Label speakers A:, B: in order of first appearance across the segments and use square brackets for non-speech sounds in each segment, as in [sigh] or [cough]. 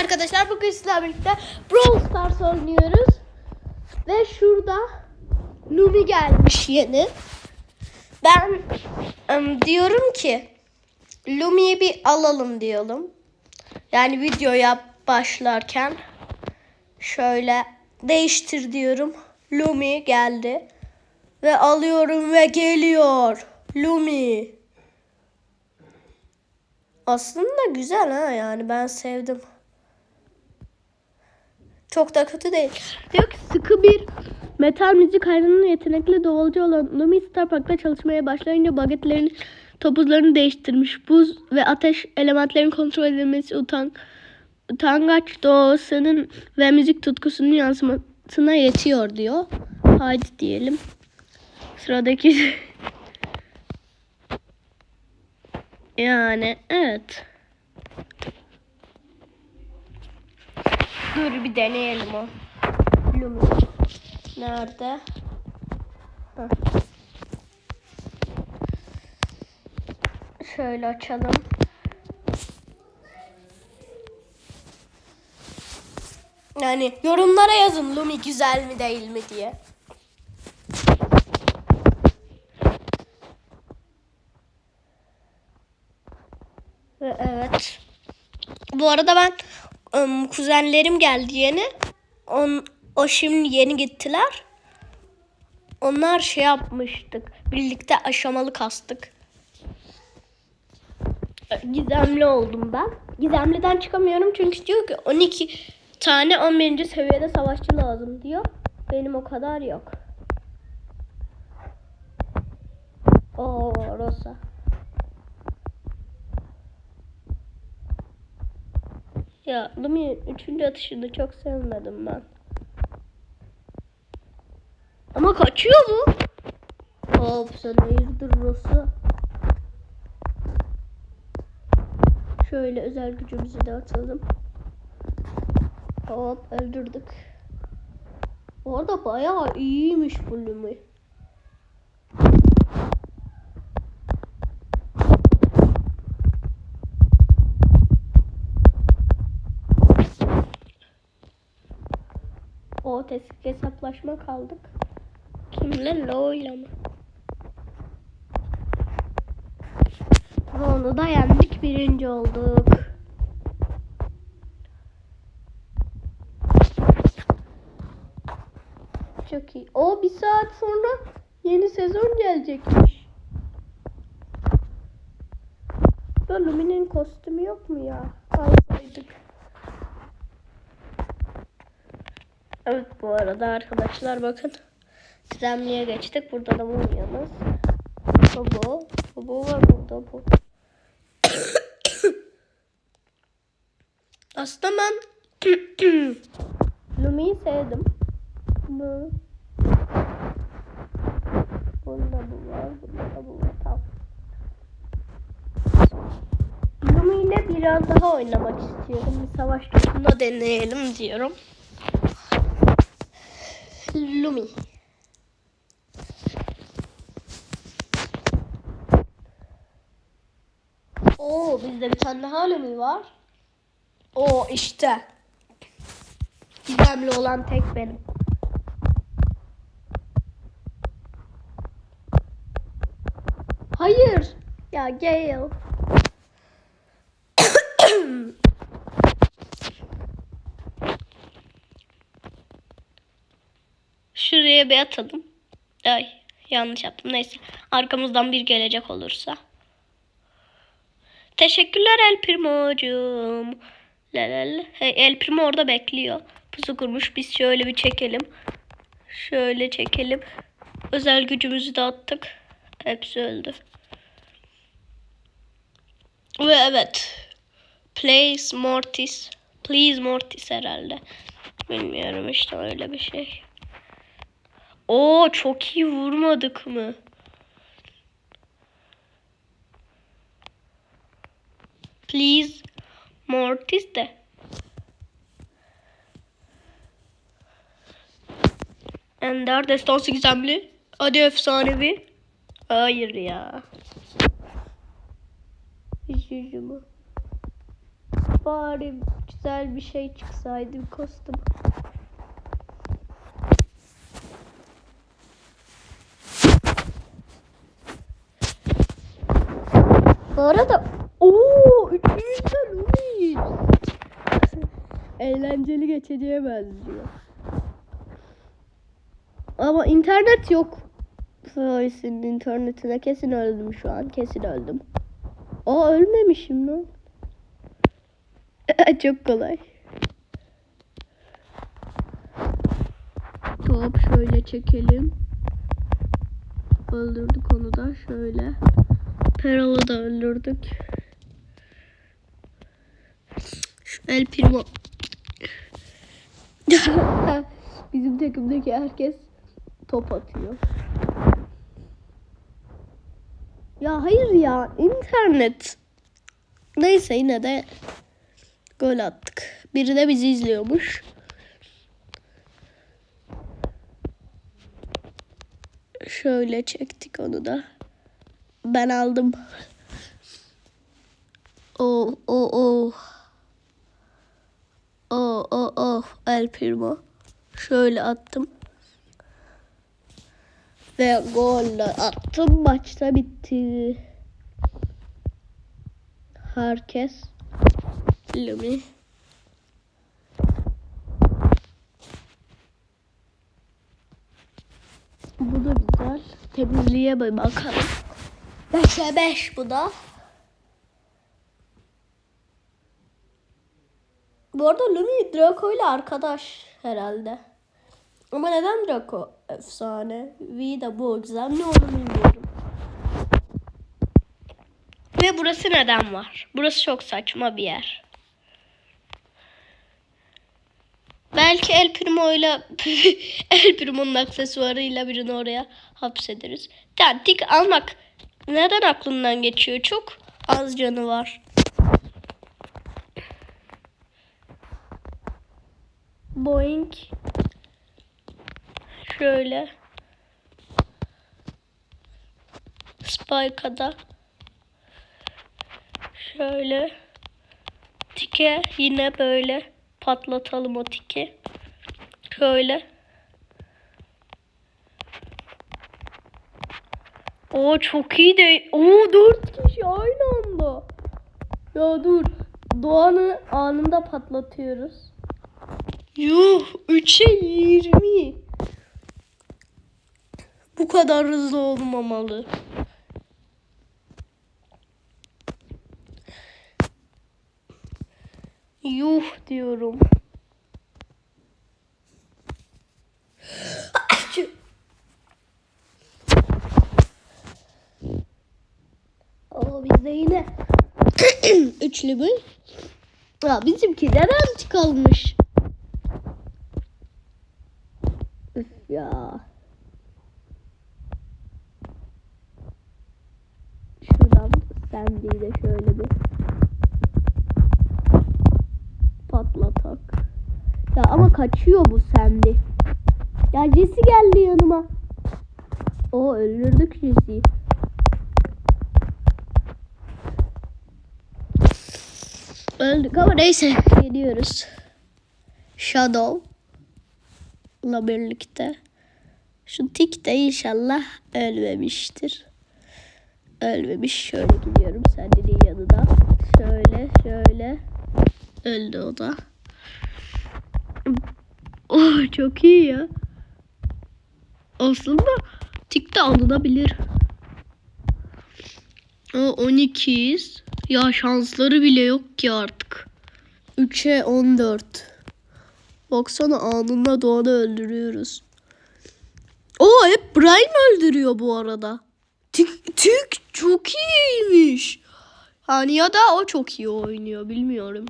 A: Arkadaşlar bugün sizlerle birlikte Brawl Stars oynuyoruz. Ve şurada Lumi gelmiş yeni. Ben ım, diyorum ki Lumi'yi bir alalım diyelim. Yani videoya başlarken şöyle değiştir diyorum. Lumi geldi. Ve alıyorum ve geliyor. Lumi. Aslında güzel ha yani ben sevdim. Çok da kötü değil. Ki sıkı bir metal müzik hayranının yetenekli davulcu olan Lumi Star Park'ta çalışmaya başlayınca bagetlerini topuzlarını değiştirmiş. Buz ve ateş elementlerin kontrol edilmesi utan, utangaç doğasının ve müzik tutkusunun yansımasına yetiyor diyor. Haydi diyelim. Sıradaki [laughs] Yani evet. Dur bir deneyelim o. Lumi. Nerede? Heh. Şöyle açalım. Yani yorumlara yazın Lumi güzel mi değil mi diye. Ve evet. Bu arada ben ım, kuzenlerim geldi yeni. On, o şimdi yeni gittiler. Onlar şey yapmıştık. Birlikte aşamalı kastık. Gizemli oldum ben. Gizemliden çıkamıyorum çünkü diyor ki 12 tane 11. seviyede savaşçı lazım diyor. Benim o kadar yok. Oo Rosa. Ya Lumi'nin üçüncü atışını çok sevmedim ben. Ama kaçıyor bu. Hop sen hayırdır Rosa. Şöyle özel gücümüzü de atalım. Hop öldürdük. Orada bayağı iyiymiş bu Lumi. O tek hesaplaşma kaldık. Kimle? Lo'yla mı? Onu da yendik. Birinci olduk. Çok iyi. O bir saat sonra yeni sezon gelecekmiş. Lumi'nin kostümü yok mu ya? Alsaydık. Evet bu arada arkadaşlar bakın. Gizemliğe geçtik. Burada da mumyamız. Bu. Bu, bu var burada bu. [coughs] Aslında ben [coughs] Lumi'yi sevdim. Bu. Bunda bu var. Bunda da bu var. Tamam. Lumi ile biraz daha oynamak istiyorum. Bir savaş topunda deneyelim diyorum. Lumi. Oo bizde bir tane daha Lumi var. Oo işte. Gizemli olan tek benim. Hayır. Ya Gale. Şuraya bir atalım. Ay yanlış yaptım. Neyse. Arkamızdan bir gelecek olursa. Teşekkürler El Primo'cum. Lelel. Hey, El Primo orada bekliyor. Pusu kurmuş. Biz şöyle bir çekelim. Şöyle çekelim. Özel gücümüzü de attık. Hepsi öldü. Ve evet. Please Mortis. Please Mortis herhalde. Bilmiyorum işte öyle bir şey. Oo çok iyi vurmadık mı? Please Mortis de. Ender destansı gizemli. Hadi efsanevi. Hayır ya. Bu. bari güzel bir şey çıksaydı bir kostüm. Arada ooo 300'den Luis. Eğlenceli geçeceğe benziyor. Ama internet yok. Floris'in internetine kesin öldüm şu an. Kesin öldüm. Aa ölmemişim lan. [laughs] Çok kolay. Hop şöyle çekelim. Öldürdük onu da şöyle. Peral'ı da öldürdük. Şu El Primo. [laughs] Bizim takımdaki herkes top atıyor. Ya hayır ya internet. Neyse yine de gol attık. Biri de bizi izliyormuş. Şöyle çektik onu da. Ben aldım. Oh oh oh. Oh oh oh El Primo. Şöyle attım. Ve gol attım. Maçta bitti. Herkes Lumi. Bu da güzel. Temizliğe bakalım. 5'e 5 bu da. Bu arada Lumi Draco ile arkadaş herhalde. Ama neden Draco efsane? V de bu gizemli onu bilmiyorum. Ve burası neden var? Burası çok saçma bir yer. Belki El Primo ile [laughs] El Primo'nun aksesuarıyla birini oraya hapsederiz. Tentik almak neden aklından geçiyor? Çok az canı var. Boeing şöyle Spike'a şöyle tike yine böyle patlatalım o tiki. Şöyle. O çok iyi de. O dört kişi aynı anda. Ya dur. Doğan'ı anında patlatıyoruz. Yuh 3'e 20. Bu kadar hızlı olmamalı. Yuh diyorum. Aa bizde yine [clears throat] üçlü mü? Ya bizimki neden çıkalmış? Üf ya. Şuradan Sandy'yi de şöyle bir patlatak. Ya ama kaçıyor bu Sandy. Ya Jesse geldi yanıma. O öldürdük Jesse'yi. Öldük ama neyse geliyoruz. Shadow'la birlikte. Şu tik de inşallah ölmemiştir. Ölmemiş. Şöyle gidiyorum Sandy'nin yanına. Şöyle şöyle. Öldü o da. Oh çok iyi ya. Aslında tik de alınabilir. O 12'yiz. Ya şansları bile yok ki artık. 3'e 14. Baksana anında Doğan'ı öldürüyoruz. O hep Brian öldürüyor bu arada. Tik, tik çok iyiymiş. Hani ya da o çok iyi oynuyor bilmiyorum.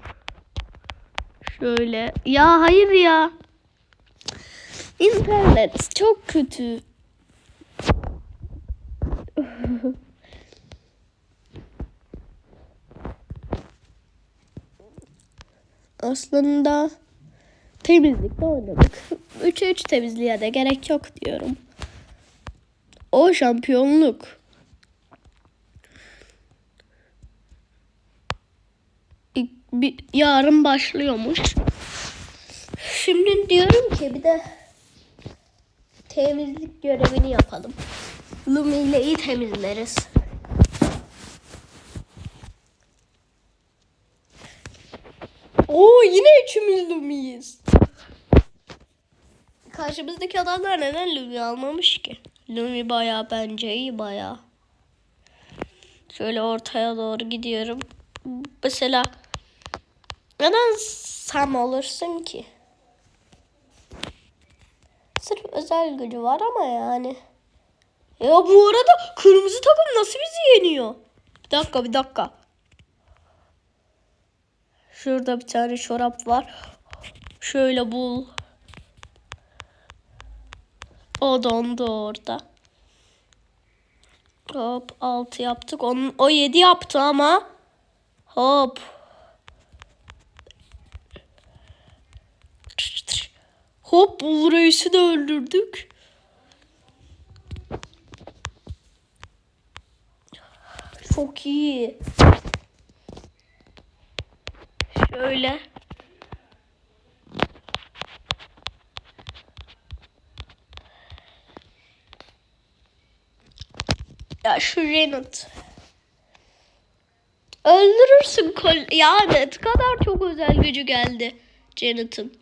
A: Şöyle. Ya hayır ya. İnternet çok kötü. [laughs] Aslında temizlikte oynadık. [laughs] 3'e 3 temizliğe de gerek yok diyorum. O şampiyonluk. Bir, yarın başlıyormuş. Şimdi diyorum ki bir de temizlik görevini yapalım. Lumi ile iyi temizleriz. Oo yine üçümüz Lumi'yiz. Karşımızdaki adamlar neden Lumi almamış ki? Lumi baya bence iyi baya. Şöyle ortaya doğru gidiyorum. Mesela neden Sam olursun ki? Sırf özel gücü var ama yani. Ya bu arada kırmızı takım nasıl bizi yeniyor? Bir dakika bir dakika. Şurada bir tane çorap var. Şöyle bul. O dondu orada. Hop 6 yaptık. Onun, o 7 yaptı ama. Hop. Hop bu reisi de öldürdük. Çok iyi. Şöyle. Ya şu Reynolds. Öldürürsün kol. Ya ne kadar çok özel gücü geldi Janet'ın.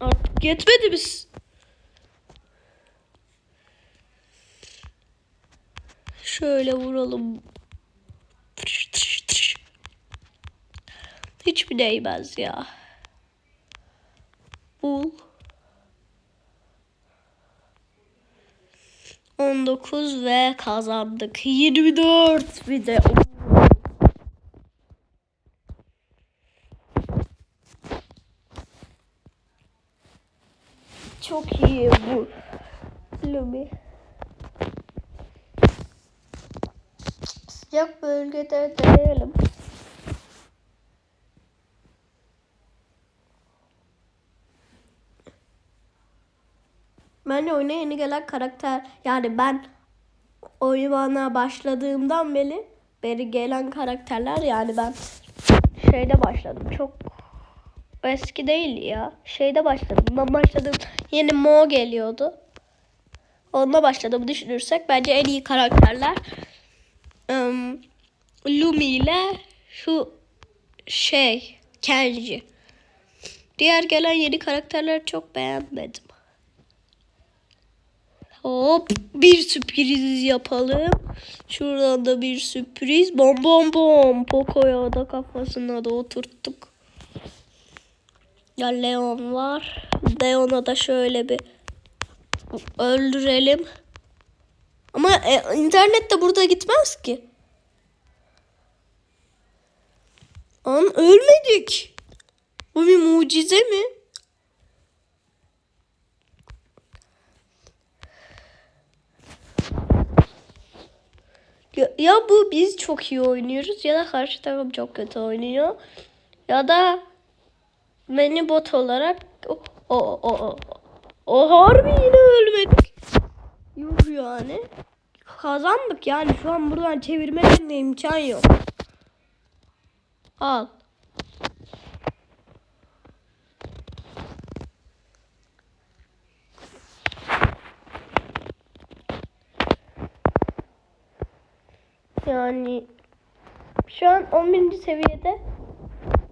A: Artık yetmedi biz. Şöyle vuralım. Hiçbir değmez ya. Bul. 19 ve kazandık. 24 bir de. Çok iyi bu. Lumi. Sıcak bölgede deneyelim. Ben oyuna yeni gelen karakter yani ben oyuna başladığımdan beri beri gelen karakterler yani ben şeyde başladım çok eski değil ya şeyde başladım ben başladım yeni Mo geliyordu onunla başladım düşünürsek bence en iyi karakterler ım, Lumi ile şu şey Kenji. Diğer gelen yeni karakterler çok beğenmedim Hop bir sürpriz yapalım. Şuradan da bir sürpriz. Bom bom bom. Poco'ya da kafasına da oturttuk. Ya Leon var. Leon'a da şöyle bir öldürelim. Ama e, internet de burada gitmez ki. An ölmedik. Bu bir mucize mi? Ya, ya bu biz çok iyi oynuyoruz ya da karşı takım çok kötü oynuyor. Ya da beni bot olarak o o o o harbi yine ölmedik. Yok yani. Kazandık yani şu an buradan çevirmenin imkan yok. Al. Yani şu an 11. seviyede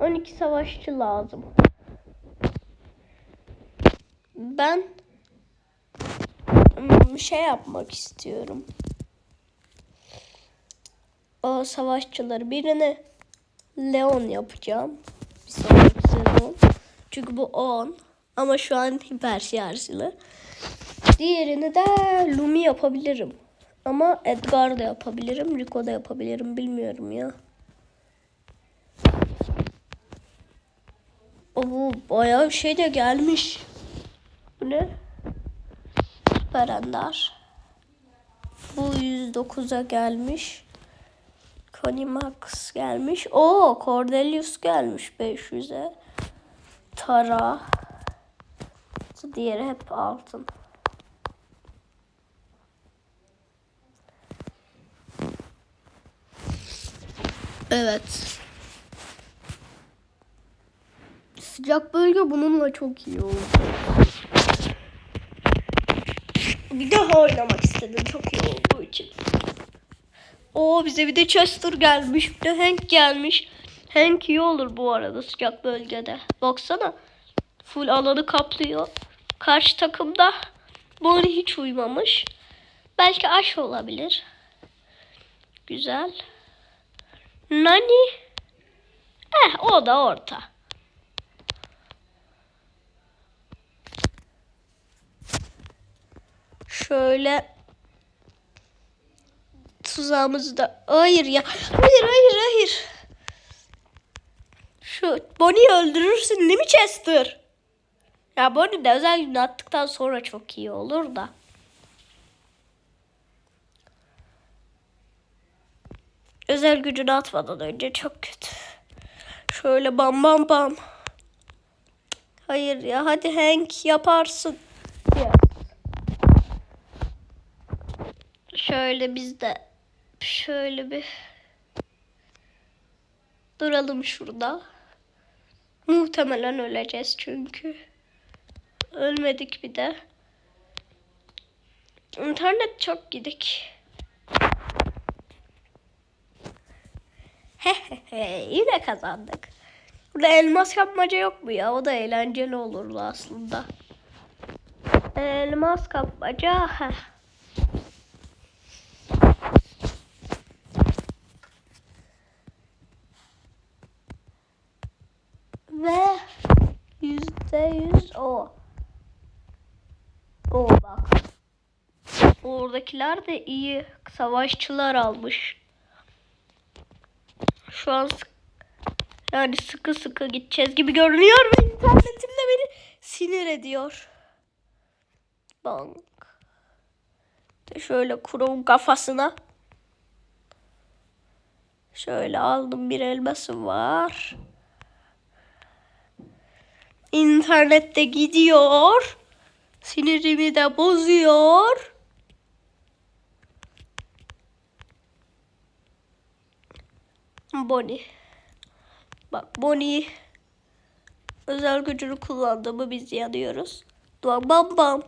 A: 12 savaşçı lazım. Ben hmm, şey yapmak istiyorum. O savaşçıları birine Leon yapacağım. Bir sonraki sezon. Çünkü bu 10. Ama şu an hiper şarjlı. Diğerini de Lumi yapabilirim. Ama Edgar da yapabilirim. Rico da yapabilirim. Bilmiyorum ya. O bu bayağı şey de gelmiş. Bu ne? Süper Ender. Bu 109'a gelmiş. Connie Max gelmiş. O Cordelius gelmiş 500'e. Tara. Diğeri hep altın. Evet. Sıcak bölge bununla çok iyi oldu. Bir daha oynamak istedim. Çok iyi olduğu için. O bize bir de Chester gelmiş. Bir de Hank gelmiş. Hank iyi olur bu arada sıcak bölgede. Baksana. Full alanı kaplıyor. Karşı takımda Bonnie hiç uymamış. Belki aş olabilir. Güzel. Nani? Eh o da orta. Şöyle tuzağımızı da... Hayır ya. Hayır hayır hayır. Şu Bonnie'yi öldürürsün değil mi Chester? Ya Bonnie de özel gücünü attıktan sonra çok iyi olur da. Özel gücünü atmadan önce çok kötü. Şöyle bam bam bam. Hayır ya hadi Hank yaparsın. Yes. Şöyle biz de şöyle bir duralım şurada. Muhtemelen öleceğiz çünkü. Ölmedik bir de. İnternet çok gidik. [laughs] yine kazandık. Burada elmas kapmaca yok mu ya? O da eğlenceli olurdu aslında. Elmas kapmaca. Heh. Ve yüzde yüz o. O bak. Oradakiler de iyi savaşçılar almış. Şu an yani sıkı sıkı gideceğiz gibi görünüyor ve internetim de beni sinir ediyor. Bank. De şöyle kurum kafasına. Şöyle aldım bir elması var. İnternette gidiyor. Sinirimi de bozuyor. Bonnie. Bak Bonnie özel gücünü kullandığımı biz yanıyoruz. Bam bam bam.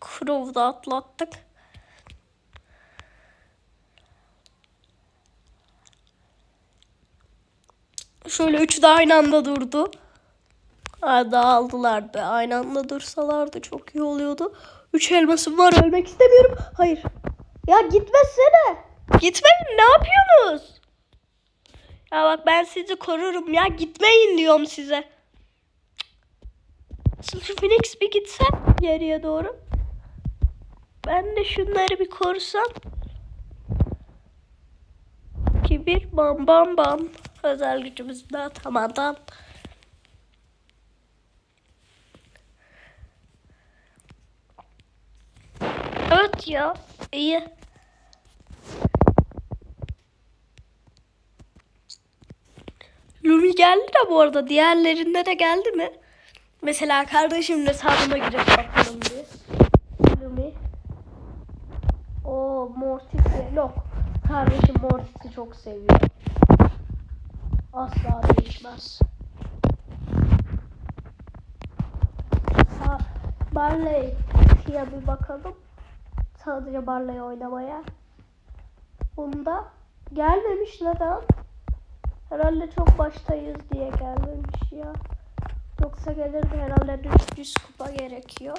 A: Crow'da atlattık. Şöyle üçü de aynı anda durdu. Ha, dağıldılar be. Aynı anda dursalardı çok iyi oluyordu. Üç elmasım var ölmek istemiyorum. Hayır. Ya gitmesene. Gitmeyin ne yapıyorsunuz? Ya bak ben sizi korurum ya. Gitmeyin diyorum size. Şu Phoenix bir gitse geriye doğru. Ben de şunları bir korusam. Kibir bam bam bam. Özel gücümüzü de Evet ya. iyi. Lumi geldi de bu arada. Diğerlerinde de geldi mi? Mesela kardeşimin hesabına girip bakalım bir. Lumi. O Mortis'i yok. Kardeşim Mortis'i çok seviyor. Asla değişmez. Ha, Barley diye bir bakalım. Sadece Barley oynamaya. Bunda gelmemiş neden? Herhalde çok baştayız diye gelmemiş ya. Yoksa gelirdi herhalde 300 kupa gerekiyor.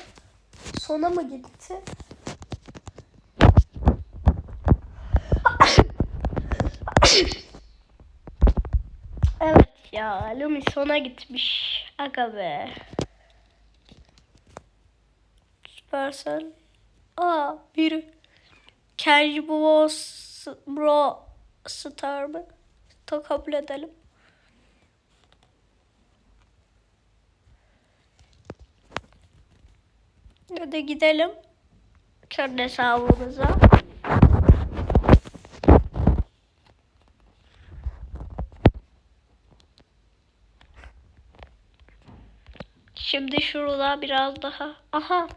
A: Sona mı gitti? Evet ya Lumi sona gitmiş. Aga be. Supercell. Aa biri. Kenji Bro, Bro Star mı? Ta kabul edelim. Hadi gidelim. Kendi hesabımıza. Şimdi şurada biraz daha. Aha.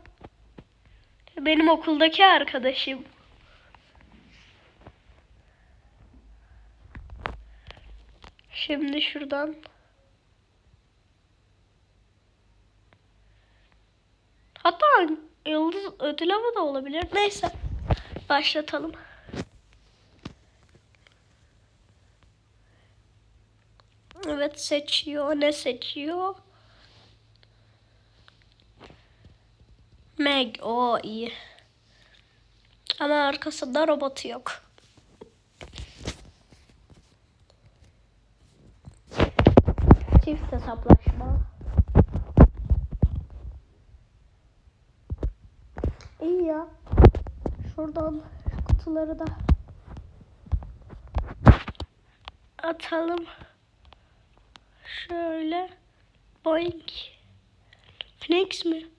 A: Benim okuldaki arkadaşım. Şimdi şuradan. Hatta yıldız ödül avı da olabilir. Neyse. Başlatalım. Evet seçiyor. Ne seçiyor? Meg. O iyi. Ama arkasında robotu yok. Çift hesaplaşma. İyi ya. Şuradan şu kutuları da atalım. Şöyle. Boink. Phoenix mi?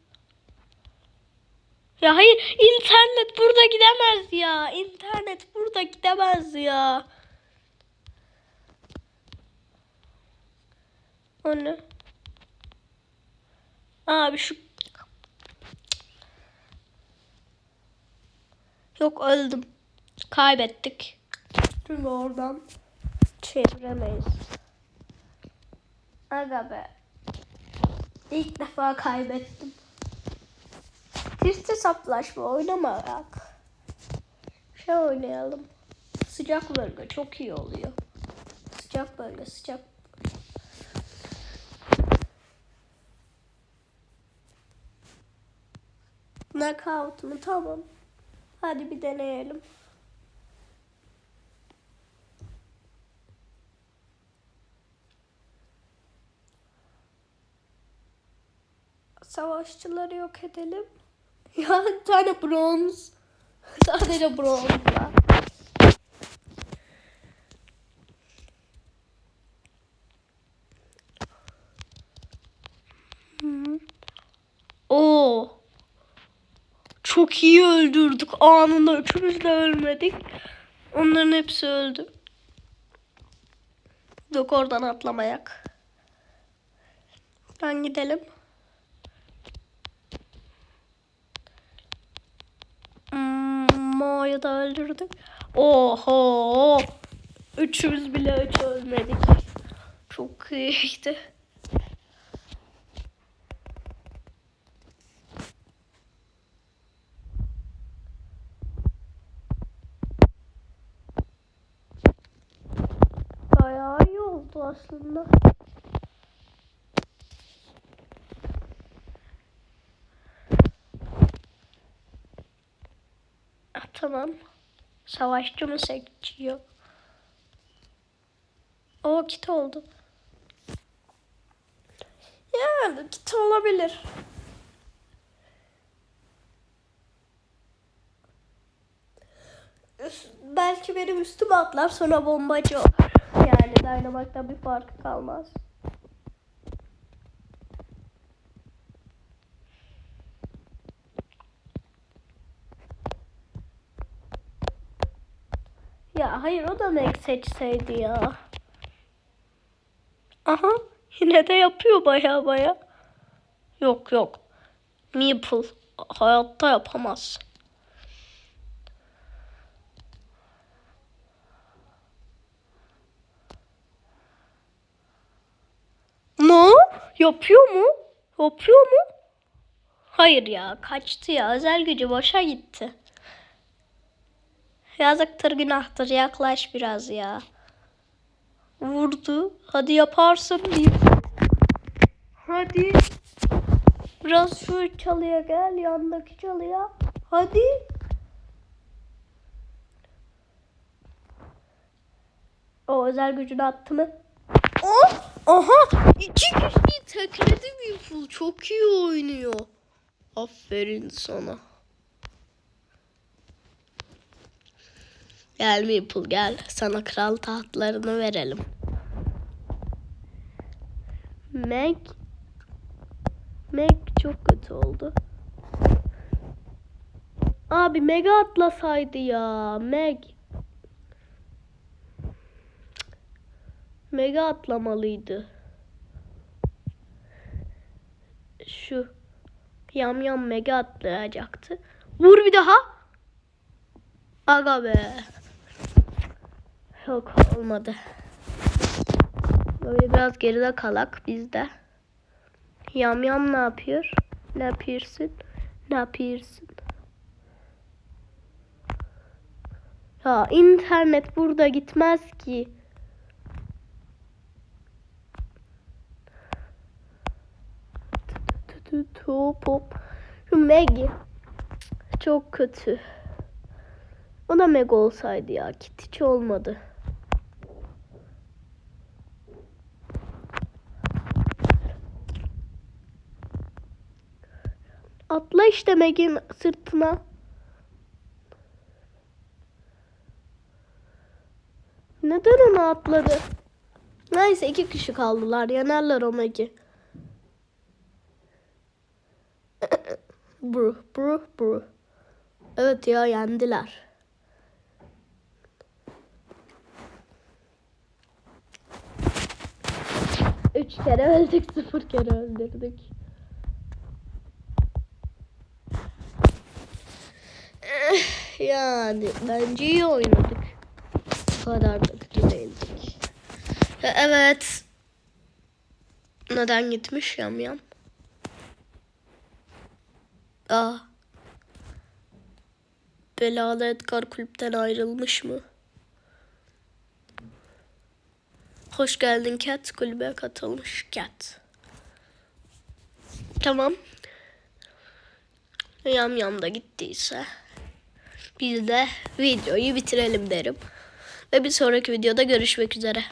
A: Ya hayır internet burada gidemez ya. İnternet burada gidemez ya. O ne? Abi şu Yok öldüm. Kaybettik. Çünkü oradan çeviremeyiz. Aga be. İlk defa kaybettim. Çift hesaplaşma oynamayak. Şey oynayalım. Sıcak bölge çok iyi oluyor. Sıcak bölge sıcak. Knockout mu? Tamam. Hadi bir deneyelim. Savaşçıları yok edelim. Ya tane bronz. Sadece bronz var. Hı. Oo. Çok iyi öldürdük. Anında üçümüz de ölmedik. Onların hepsi öldü. Yok oradan atlamayak. Ben gidelim. Mo'yu da öldürdük. Oho. Üçümüz bile hiç ölmedik. Çok iyiydi. Bayağı iyi oldu aslında. Tamam. Savaşçı mı seçiyor? O kit oldu. Yani kit olabilir. Belki benim üstüme atlar sonra bombacı olur. Yani Dynamite'dan bir farkı kalmaz. Ya hayır o da Meg seçseydi ya. Aha yine de yapıyor baya baya. Yok yok. Meeple hayatta yapamaz. Ne? Yapıyor mu? Yapıyor mu? Hayır ya kaçtı ya. Özel gücü boşa gitti. Yazıktır günahtır yaklaş biraz ya. Vurdu. Hadi yaparsın diyeyim. Hadi. Biraz şu çalıya gel yandaki çalıya. Hadi. O özel gücünü attı mı? Oh! Aha! İki kişiyi tekledi Wilful. Çok iyi oynuyor. Aferin sana. Gel Meeple gel. Sana kral tahtlarını verelim. Meg. Meg çok kötü oldu. Abi Meg'e atlasaydı ya. Meg. Meg'e atlamalıydı. Şu. Yam yam Meg'e atlayacaktı. Vur bir daha. Aga be. Yok olmadı. Böyle biraz geride kalak bizde. Yam yam ne yapıyor? Ne yapıyorsun? Ne yapıyorsun? Ya internet burada gitmez ki. Hop hop. Şu Maggie. Çok kötü. O da Meg olsaydı ya. Kit hiç olmadı. Atla işte Meg'in sırtına. Neden onu atladı? Neyse iki kişi kaldılar. Yenerler o Meg'i. bru, bru, bru. Evet ya yendiler. Üç kere öldük, sıfır kere öldürdük. Eh, Yani bence iyi oynadık. Bu kadar da kötü değildik. Evet. Neden gitmiş yam yam? Aa. Belalı Edgar kulüpten ayrılmış mı? Hoş geldin Cat. Kulübe katılmış Cat. Tamam. Yam yam da gittiyse biz de videoyu bitirelim derim. Ve bir sonraki videoda görüşmek üzere.